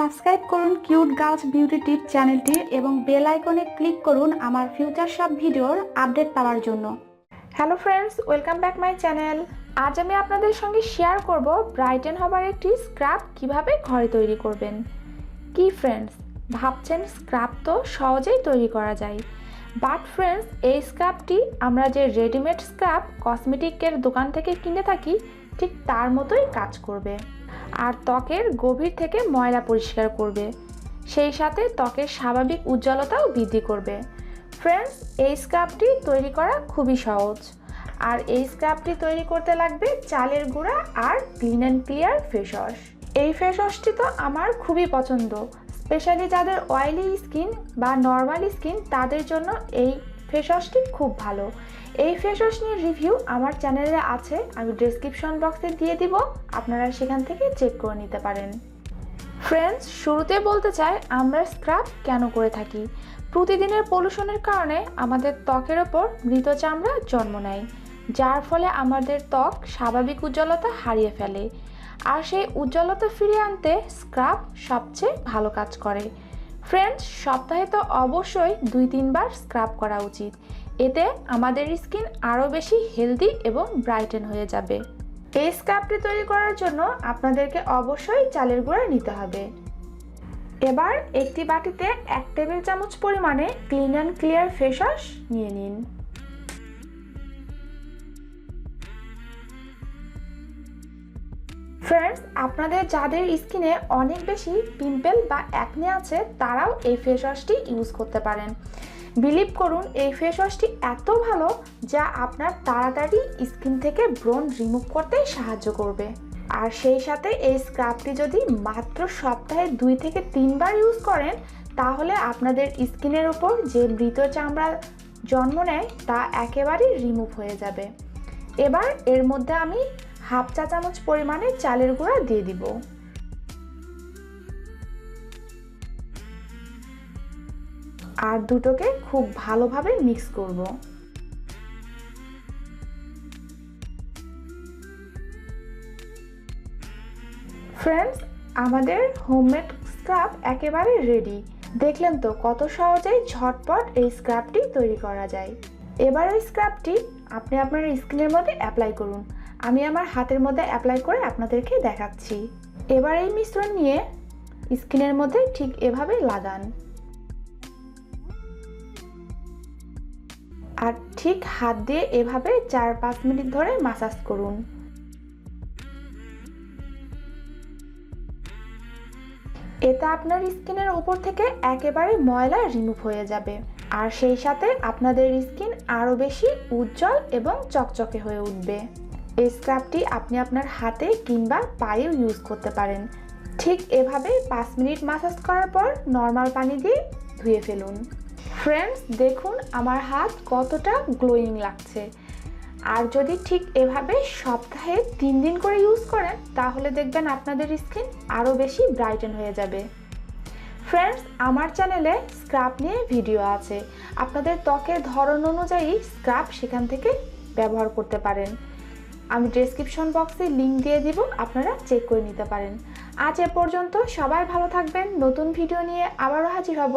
Subscribe করুন cute girls beauty টিপ চ্যানেলটি এবং বেল আইকনে ক্লিক করুন আমার ফিউচার সব ভিডিওর আপডেট পাওয়ার জন্য। Hello friends welcome back my channel আজ আমি আপনাদের সঙ্গে শেয়ার করব ব্রাইটেন হবার একটি স্ক্রাব কীভাবে ঘরে তৈরি করবেন। কি ফ্রেন্ডস ভাবছেন স্ক্রাব তো সহজেই তৈরি করা যায়। বাট ফ্রেন্ডস এই স্ক্রাবটি আমরা যে রেডিমেড স্ক্রাব কসমেটিকের দোকান থেকে কিনে থাকি ঠিক তার মতোই কাজ করবে। আর ত্বকের গভীর থেকে ময়লা পরিষ্কার করবে। সেই সাথে ত্বকের স্বাভাবিক উজ্জ্বলতাও বৃদ্ধি করবে। ফ্রেন্ডস, এই স্ক্রাবটি তৈরি করা খুবই সহজ। আর এই স্ক্রাবটি তৈরি করতে লাগবে চালের গুঁড়া আর clean and clear face wash. এই ফেস ওয়াশটি তো আমার খুবই পছন্দ। স্পেশালি যাদের অয়েলি স্কিন বা নর্মাল স্কিন, তাদের জন্য এই ফেস ওয়াশটি খুব ভালো। এই ফেস ওয়াশ নিয়ে রিভিউ আমার চ্যানেলে আছে, আমি ডেসক্রিপশন বক্সে দিয়ে দিব, আপনারা সেখান থেকে চেক করে নিতে পারেন। ফ্রেন্ডস, শুরুতে বলতে চাই, আমরা স্ক্রাব কেন করে থাকি? প্রতিদিনের পলিউশনের কারণে আমাদের ত্বকের ওপর মৃত চামড়া জন্ম নেয়, যার ফলে আমাদের ত্বক স্বাভাবিক উজ্জ্বলতা হারিয়ে ফেলে। আর সেই উজ্জ্বলতা ফিরিয়ে আনতে স্ক্রাব সবচেয়ে ভালো কাজ করে। ফ্রেন্ডস সপ্তাহে তো অবশ্যই দুই তিনবার স্ক্রাব করা উচিত। এতে আমাদের স্কিন আরও বেশি হেলদি এবং ব্রাইটেন হয়ে যাবে। এই স্ক্রাবটি তৈরি করার জন্য আপনাদেরকে অবশ্যই চালের গুঁড়া নিতে হবে। এবার একটি বাটিতে এক টেবিল চামচ পরিমাণে clean and clear face wash নিয়ে নিন। ফ্রেন্ডস আপনাদের যাদের স্কিনে অনেক বেশি পিম্পল বা অ্যাকনে আছে, তারাও এই ফেস ওয়াশটি ইউজ করতে পারেন। বিলিভ করুন, এই ফেস ওয়াশটি এত ভালো যা আপনার তাড়াতাড়ি স্কিন থেকে ব্রণ রিমুভ করতে সাহায্য করবে। আর সেই সাথে এই স্ক্রাবটি যদি মাত্র সপ্তাহে দুই থেকে তিনবার ইউজ করেন, তাহলে আপনাদের স্কিনের ওপর যে মৃত চামড়া জন্ম নেয়, তা একেবারেই রিমুভ হয়ে যাবে। এবার এর মধ্যে আমি হাফ চা চামচ পরিমাণে চালের গুঁড়া দিয়ে দিব। আর দুটোকে খুব ভালোভাবে মিক্স করব। ফ্রেন্ডস, আমাদের হোমমেড স্ক্রাব একেবারে রেডি। দেখলেন তো কত সহজেই ঝটপট এই স্ক্রাবটি তৈরি করা যায়। এবার এই স্ক্রাবটি আপনি আপনার স্কিনের মধ্যে অ্যাপ্লাই করুন। আমি আমার হাতের মধ্যে অ্যাপ্লাই করে আপনাদেরকে দেখাচ্ছি। এবার এই মিশ্রণ নিয়ে স্কিনের মধ্যে ঠিক এভাবে লাগান। আর ঠিক হাত দিয়ে এভাবে চার পাঁচ মিনিট ধরে মাসাজ করুন। এতে আপনার স্কিনের উপর থেকে একেবারে ময়লা রিমুভ হয়ে যাবে। আর সেই সাথে আপনাদের স্কিন আরও বেশি উজ্জ্বল এবং চকচকে হয়ে উঠবে। এই স্ক্রাবটি আপনি আপনার হাতে কিংবা পায়েও ইউজ করতে পারেন। ঠিক এভাবে পাঁচ মিনিট মাসাজ করার পর নর্মাল পানি দিয়ে ধুয়ে ফেলুন। ফ্রেন্ডস দেখুন আমার হাত কতটা গ্লোয়িং লাগছে। আর যদি ঠিক এভাবে সপ্তাহে তিন দিন করে ইউজ করেন, তাহলে দেখবেন আপনাদের স্কিন আরও বেশি ব্রাইটেন হয়ে যাবে। ফ্রেন্ডস আমার চ্যানেলে স্ক্রাব নিয়ে ভিডিও আছে। আপনাদের ত্বকের ধরন অনুযায়ী স্ক্রাব সেখান থেকে ব্যবহার করতে পারেন। আমি ডেসক্রিপশন বক্সে লিঙ্ক দিয়ে দিব, আপনারা চেক করে নিতে পারেন। আজ এ পর্যন্ত সবাই ভালো থাকবেন, নতুন ভিডিও নিয়ে আবারও হাজির হব।